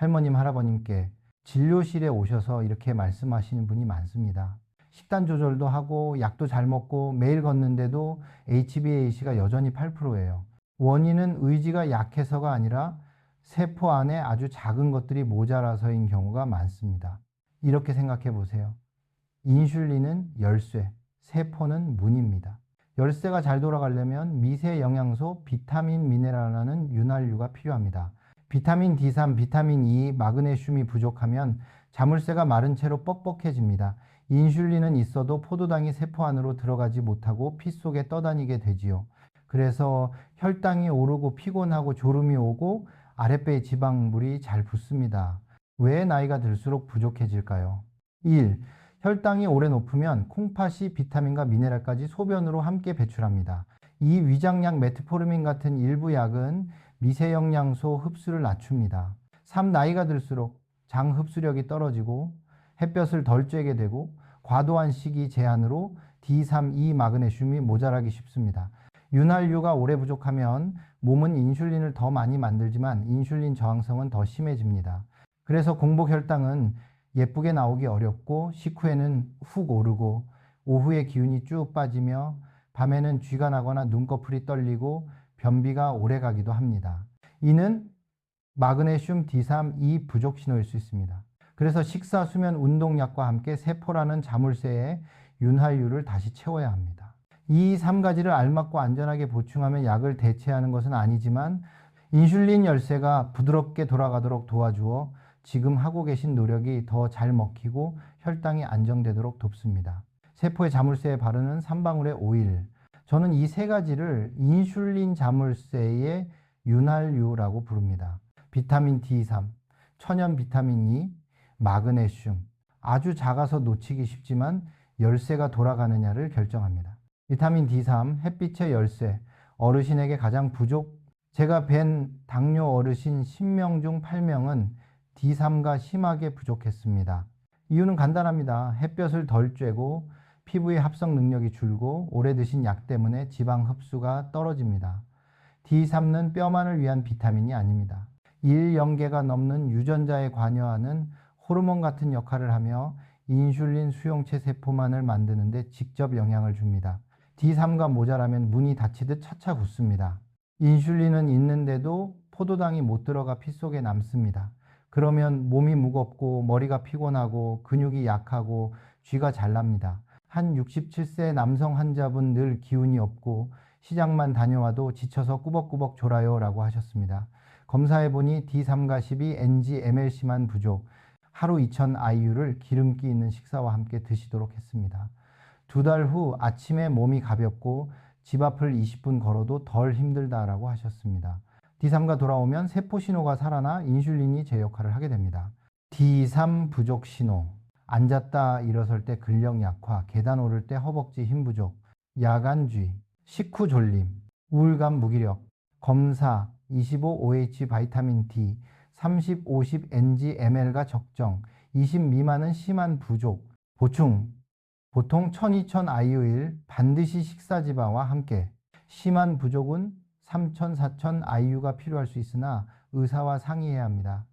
할머님, 할아버님께 진료실에 오셔서 이렇게 말씀하시는 분이 많습니다. 식단 조절도 하고 약도 잘 먹고 매일 걷는데도 HbA1c가 여전히 8%예요. 원인은 의지가 약해서가 아니라 세포 안에 아주 작은 것들이 모자라서인 경우가 많습니다. 이렇게 생각해 보세요. 인슐린은 열쇠, 세포는 문입니다. 열쇠가 잘 돌아가려면 미세 영양소, 비타민, 미네랄하는 윤활유가 필요합니다. 비타민 D3, 비타민 E, 마그네슘이 부족하면 자물쇠가 마른 채로 뻑뻑해집니다. 인슐린은 있어도 포도당이 세포 안으로 들어가지 못하고 피 속에 떠다니게 되지요. 그래서 혈당이 오르고 피곤하고 졸음이 오고 아랫배에 지방물이 잘 붙습니다. 왜 나이가 들수록 부족해질까요? 1. 혈당이 오래 높으면 콩팥이 비타민과 미네랄까지 소변으로 함께 배출합니다. 이 위장약 메트포르민 같은 일부 약은 미세 영양소 흡수를 낮춥니다. 3. 나이가 들수록 장 흡수력이 떨어지고 햇볕을 덜 쬐게 되고 과도한 식이 제한으로 D3, E 마그네슘이 모자라기 쉽습니다. 윤활유가 오래 부족하면 몸은 인슐린을 더 많이 만들지만 인슐린 저항성은 더 심해집니다. 그래서 공복 혈당은 예쁘게 나오기 어렵고 식후에는 훅 오르고 오후에 기운이 쭉 빠지며 밤에는 쥐가 나거나 눈꺼풀이 떨리고 변비가 오래 가기도 합니다. 이는 마그네슘 D3, E 부족 신호일 수 있습니다. 그래서 식사, 수면, 운동약과 함께 세포라는 자물쇠에 윤활유를 다시 채워야 합니다. 이 3가지를 알맞고 안전하게 보충하면 약을 대체하는 것은 아니지만 인슐린 열쇠가 부드럽게 돌아가도록 도와주어 지금 하고 계신 노력이 더 잘 먹히고 혈당이 안정되도록 돕습니다. 세포의 자물쇠에 바르는 3방울의 오일. 저는 이 세 가지를 인슐린 자물쇠의 윤활유라고 부릅니다. 비타민 D3, 천연 비타민 E, 마그네슘. 아주 작아서 놓치기 쉽지만 열쇠가 돌아가느냐를 결정합니다. 비타민 D3, 햇빛의 열쇠. 어르신에게 가장 부족. 제가 뵌 당뇨 어르신 10명 중 8명은 D3가 심하게 부족했습니다. 이유는 간단합니다. 햇볕을 덜 쬐고 피부의 합성 능력이 줄고 오래 드신 약 때문에 지방 흡수가 떨어집니다. D3는 뼈만을 위한 비타민이 아닙니다. 1영계가 넘는 유전자에 관여하는 호르몬 같은 역할을 하며 인슐린 수용체 세포만을 만드는데 직접 영향을 줍니다. D3가 모자라면 문이 닫히듯 차차 굳습니다. 인슐린은 있는데도 포도당이 못 들어가 피 속에 남습니다. 그러면 몸이 무겁고 머리가 피곤하고 근육이 약하고 쥐가 잘 납니다. 한 67세 남성 환자분 늘 기운이 없고 시장만 다녀와도 지쳐서 꾸벅꾸벅 졸아요 라고 하셨습니다. 검사해보니 D3가 12, NG, MLC만 부족, 하루 2000 IU를 기름기 있는 식사와 함께 드시도록 했습니다. 두 달 후 아침에 몸이 가볍고 집 앞을 20분 걸어도 덜 힘들다라고 하셨습니다. D3가 돌아오면 세포 신호가 살아나 인슐린이 제 역할을 하게 됩니다. D3 부족 신호. 앉았다 일어설 때 근력 약화, 계단 오를 때 허벅지 힘 부족, 야간쥐, 식후 졸림, 우울감 무기력, 검사 25OH 바이타민 D, 30, 50 NG ml가 적정, 20 미만은 심한 부족, 보충, 보통 1200 IU1 반드시 식사지방과 함께, 심한 부족은 3000, 4000 IU가 필요할 수 있으나 의사와 상의해야 합니다.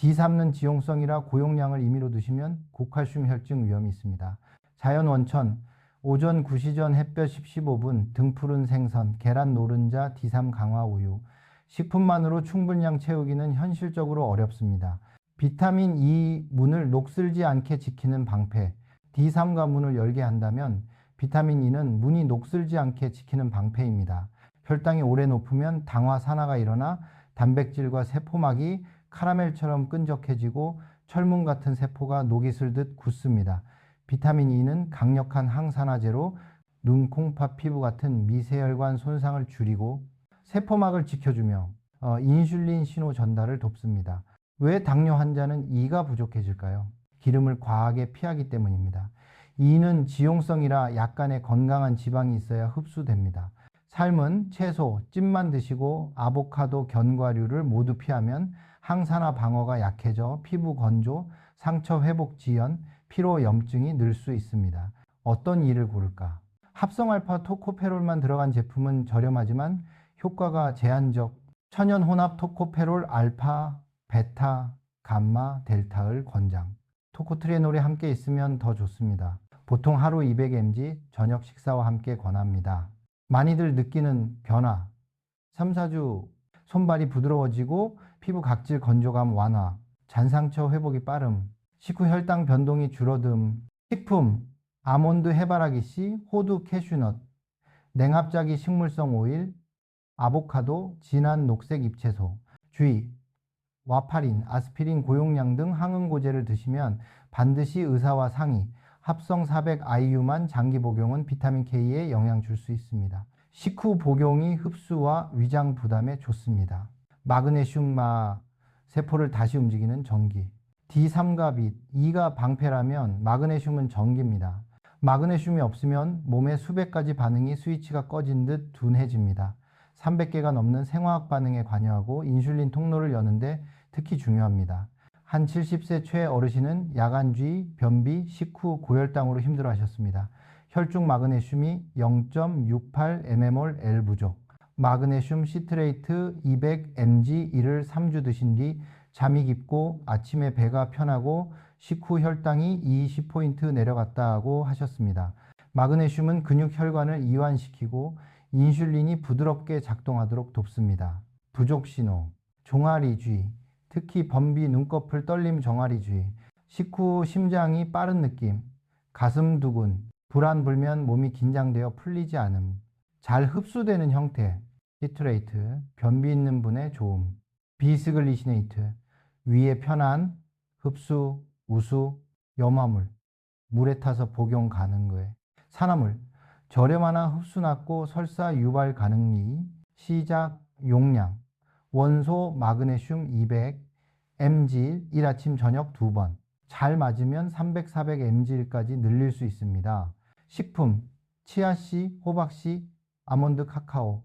D3는 지용성이라 고용량을 임의로 드시면 고칼슘 혈증 위험이 있습니다. 자연 원천, 오전 9시 전 햇볕 10, 15분, 등푸른 생선, 계란 노른자, D3 강화 우유. 식품만으로 충분량 채우기는 현실적으로 어렵습니다. 비타민 E 문을 녹슬지 않게 지키는 방패, D3 가 문을 열게 한다면 비타민 E는 문이 녹슬지 않게 지키는 방패입니다. 혈당이 오래 높으면 당화 산화가 일어나 단백질과 세포막이 카라멜처럼 끈적해지고 철문 같은 세포가 녹이 슬듯 굳습니다. 비타민 E는 강력한 항산화제로 눈, 콩 팥, 피부 같은 미세혈관 손상을 줄이고 세포막을 지켜주며 어, 인슐린 신호 전달을 돕습니다. 왜 당뇨 환자는 E가 부족해질까요? 기름을 과하게 피하기 때문입니다. E는 지용성이라 약간의 건강한 지방이 있어야 흡수됩니다. 삶은 채소, 찜만 드시고 아보카도, 견과류를 모두 피하면 항산화 방어가 약해져 피부 건조, 상처 회복 지연, 피로 염증이 늘 수 있습니다. 어떤 이를 고를까? 합성 알파 토코페롤만 들어간 제품은 저렴하지만 효과가 제한적 천연 혼합 토코페롤 알파, 베타, 감마, 델타을, 권장. 토코트레놀이 함께 있으면 더 좋습니다. 보통 하루 200mg 저녁 식사와 함께 권합니다. 많이들 느끼는 변화. 3, 4주 손발이 부드러워지고 피부 각질 건조감 완화, 잔상처 회복이 빠름, 식후 혈당 변동이 줄어듦, 식품, 아몬드 해바라기 씨, 호두 캐슈넛, 냉합작이 식물성 오일, 아보카도, 진한 녹색 잎채소, 주의, 와파린, 아스피린, 고용량 등 항응고제를 드시면 반드시 의사와 상의, 합성 400IU만 장기 복용은 비타민 K에 영향 줄 수 있습니다. 식후 복용이 흡수와 위장 부담에 좋습니다. 마그네슘마 세포를 다시 움직이는 전기. D3과 빛, 2가 방패라면 마그네슘은 전기입니다. 마그네슘이 없으면 몸의 수백 가지 반응이 스위치가 꺼진 듯 둔해집니다. 300개가 넘는 생화학 반응에 관여하고 인슐린 통로를 여는데 특히 중요합니다. 한 70세 최 어르신은 야간주의, 변비, 식후 고혈당으로 힘들어 하셨습니다. 혈중 마그네슘이 0.68 mmol L 부족. 마그네슘 시트레이트 200mg 이를 3주 드신 뒤 잠이 깊고 아침에 배가 편하고 식후 혈당이 20포인트 내려갔다고 하셨습니다. 마그네슘은 근육 혈관을 이완시키고 인슐린이 부드럽게 작동하도록 돕습니다. 부족 신호, 종아리쥐, 특히 범비 눈꺼풀 떨림 종아리쥐, 식후 심장이 빠른 느낌, 가슴 두근, 불안 불면 몸이 긴장되어 풀리지 않음, 잘 흡수되는 형태, 시트레이트, 변비 있는 분의 좋음, 비스글리시네이트, 위에 편한, 흡수, 우수, 염화물, 물에 타서 복용 가능 거에. 산화물, 저렴하나 흡수 낮고 설사 유발 가능리, 시작, 용량, 원소 마그네슘 200, mg 1 아침 저녁 2번, 잘 맞으면 300, 400 mg까지 늘릴 수 있습니다. 식품, 치아씨, 호박씨, 아몬드 카카오,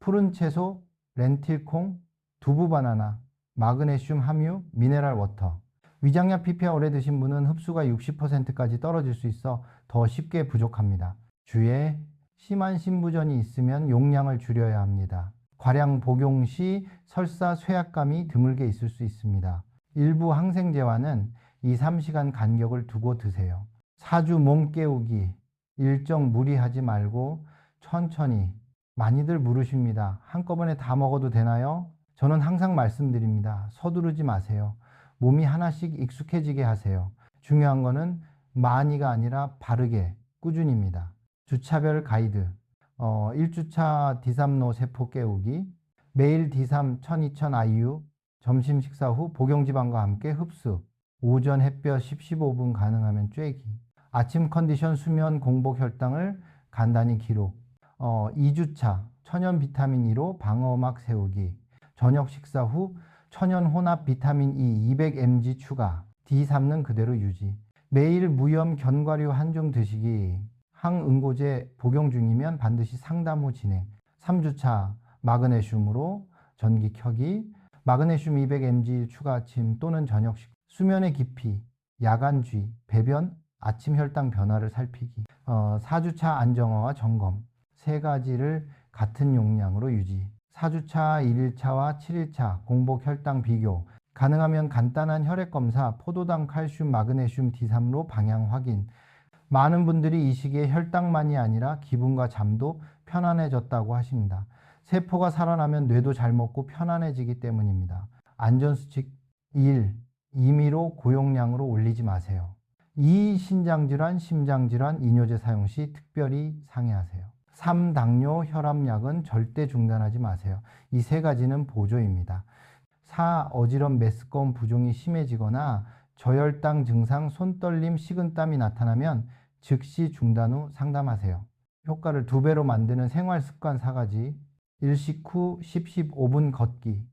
푸른 채소, 렌틸콩, 두부 바나나, 마그네슘 함유, 미네랄 워터. 위장약 PPA 오래 드신 분은 흡수가 60%까지 떨어질 수 있어 더 쉽게 부족합니다. 주에 심한 신부전이 있으면 용량을 줄여야 합니다. 과량 복용 시 설사 쇠약감이 드물게 있을 수 있습니다. 일부 항생제와는 2, 3시간 간격을 두고 드세요. 사주 몸 깨우기, 일정 무리하지 말고 천천히 많이들 물으십니다. 한꺼번에 다 먹어도 되나요? 저는 항상 말씀드립니다. 서두르지 마세요. 몸이 하나씩 익숙해지게 하세요. 중요한 거는 많이가 아니라 바르게, 꾸준입니다. 주차별 가이드, 어, 1주차 D3노 세포 깨우기, 매일 D3 1200 IU, 점심 식사 후 복용지방과 함께 흡수, 오전 햇볕 10, 15분 가능하면 쬐기, 아침 컨디션 수면 공복 혈당을 간단히 기록, 어, 2주차 천연 비타민 E로 방어막 세우기, 저녁 식사 후 천연 혼합 비타민 E 200mg 추가, D3는 그대로 유지, 매일 무염 견과류 한줌 드시기, 항응고제 복용 중이면 반드시 상담 후 진행. 3주차 마그네슘으로 전기 켜기, 마그네슘 200mg 추가 아침 또는 저녁 식, 수면의 깊이, 야간 쥐, 배변, 아침 혈당 변화를 살피기, 어, 4주차 안정화와 점검, 세 가지를 같은 용량으로 유지. 4주차 1일차와 7일차 공복 혈당 비교, 가능하면 간단한 혈액 검사, 포도당 칼슘, 마그네슘 D3로 방향 확인, 많은 분들이 이 시기에 혈당만이 아니라 기분과 잠도 편안해졌다고 하십니다. 세포가 살아나면 뇌도 잘 먹고 편안해지기 때문입니다. 안전수칙 1. 임의로 고용량으로 올리지 마세요. 2. 신장질환, 심장질환, 이뇨제 사용 시 특별히 상의하세요. 3. 당뇨, 혈압약은 절대 중단하지 마세요. 이 세 가지는 보조입니다. 4. 어지럼 메스꺼운 부종이 심해지거나 저혈당 증상, 손떨림, 식은땀이 나타나면 즉시 중단 후 상담하세요. 효과를 두 배로 만드는 생활 습관 4가지, 일식 후 10, 15분 걷기,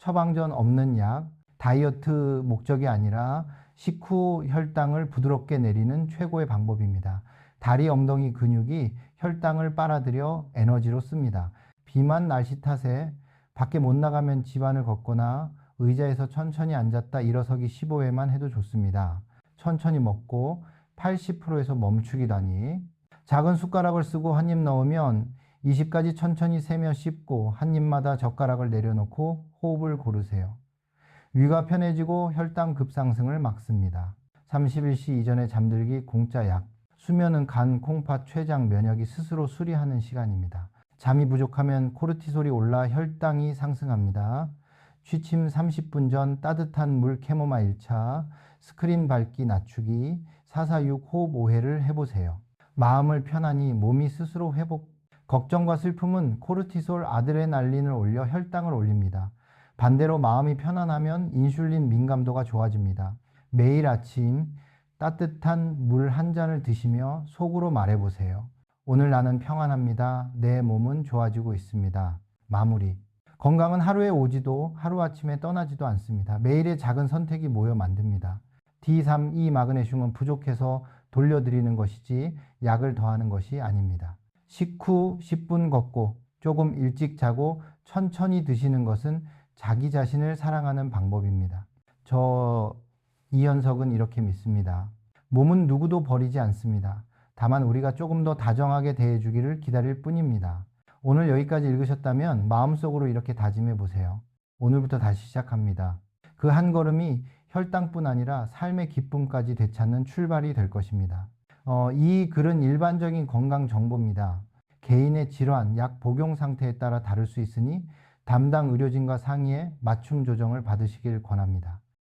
처방전 없는 약, 다이어트 목적이 아니라 식후 혈당을 부드럽게 내리는 최고의 방법입니다. 다리 엉덩이 근육이 혈당을 빨아들여 에너지로 씁니다. 비만 날씨 탓에 밖에 못 나가면 집안을 걷거나 의자에서 천천히 앉았다 일어서기 15회만 해도 좋습니다. 천천히 먹고 80%에서 멈추기다니. 작은 숟가락을 쓰고 한 입 넣으면 20까지 천천히 세며 씹고 한 입마다 젓가락을 내려놓고 호흡을 고르세요. 위가 편해지고 혈당 급상승을 막습니다. 31시 이전에 잠들기 공짜 약. 수면은 간, 콩팥, 췌장, 면역이 스스로 수리하는 시간입니다. 잠이 부족하면 코르티솔이 올라 혈당이 상승합니다. 취침 30분 전 따뜻한 물 캐모마일 차, 스크린 밝기 낮추기, 446 호흡 5회를 해보세요. 마음을 편안히 몸이 스스로 회복. 걱정과 슬픔은 코르티솔 아드레날린을 올려 혈당을 올립니다. 반대로 마음이 편안하면 인슐린 민감도가 좋아집니다. 매일 아침 따뜻한 물 한 잔을 드시며 속으로 말해보세요. 오늘 나는 평안합니다. 내 몸은 좋아지고 있습니다. 마무리. 건강은 하루에 오지도 하루아침에 떠나지도 않습니다. 매일의 작은 선택이 모여 만듭니다. D3, E 마그네슘은 부족해서 돌려드리는 것이지 약을 더하는 것이 아닙니다. 식후 10분 걷고 조금 일찍 자고 천천히 드시는 것은 자기 자신을 사랑하는 방법입니다. 저 이현석은 이렇게 믿습니다. 몸은 누구도 버리지 않습니다. 다만 우리가 조금 더 다정하게 대해주기를 기다릴 뿐입니다. 오늘 여기까지 읽으셨다면 마음속으로 이렇게 다짐해 보세요. 오늘부터 다시 시작합니다. 그 한 걸음이 혈당뿐 아니라 삶의 기쁨까지 되찾는 출발이 될 것입니다. 어, 이 글은 일반적인 건강 정보입니다. 개인의 질환, 약 복용 상태에 따라 다를 수 있으니 담당 의료진과 상의해 맞춤 조정을 받으시길 권합니다.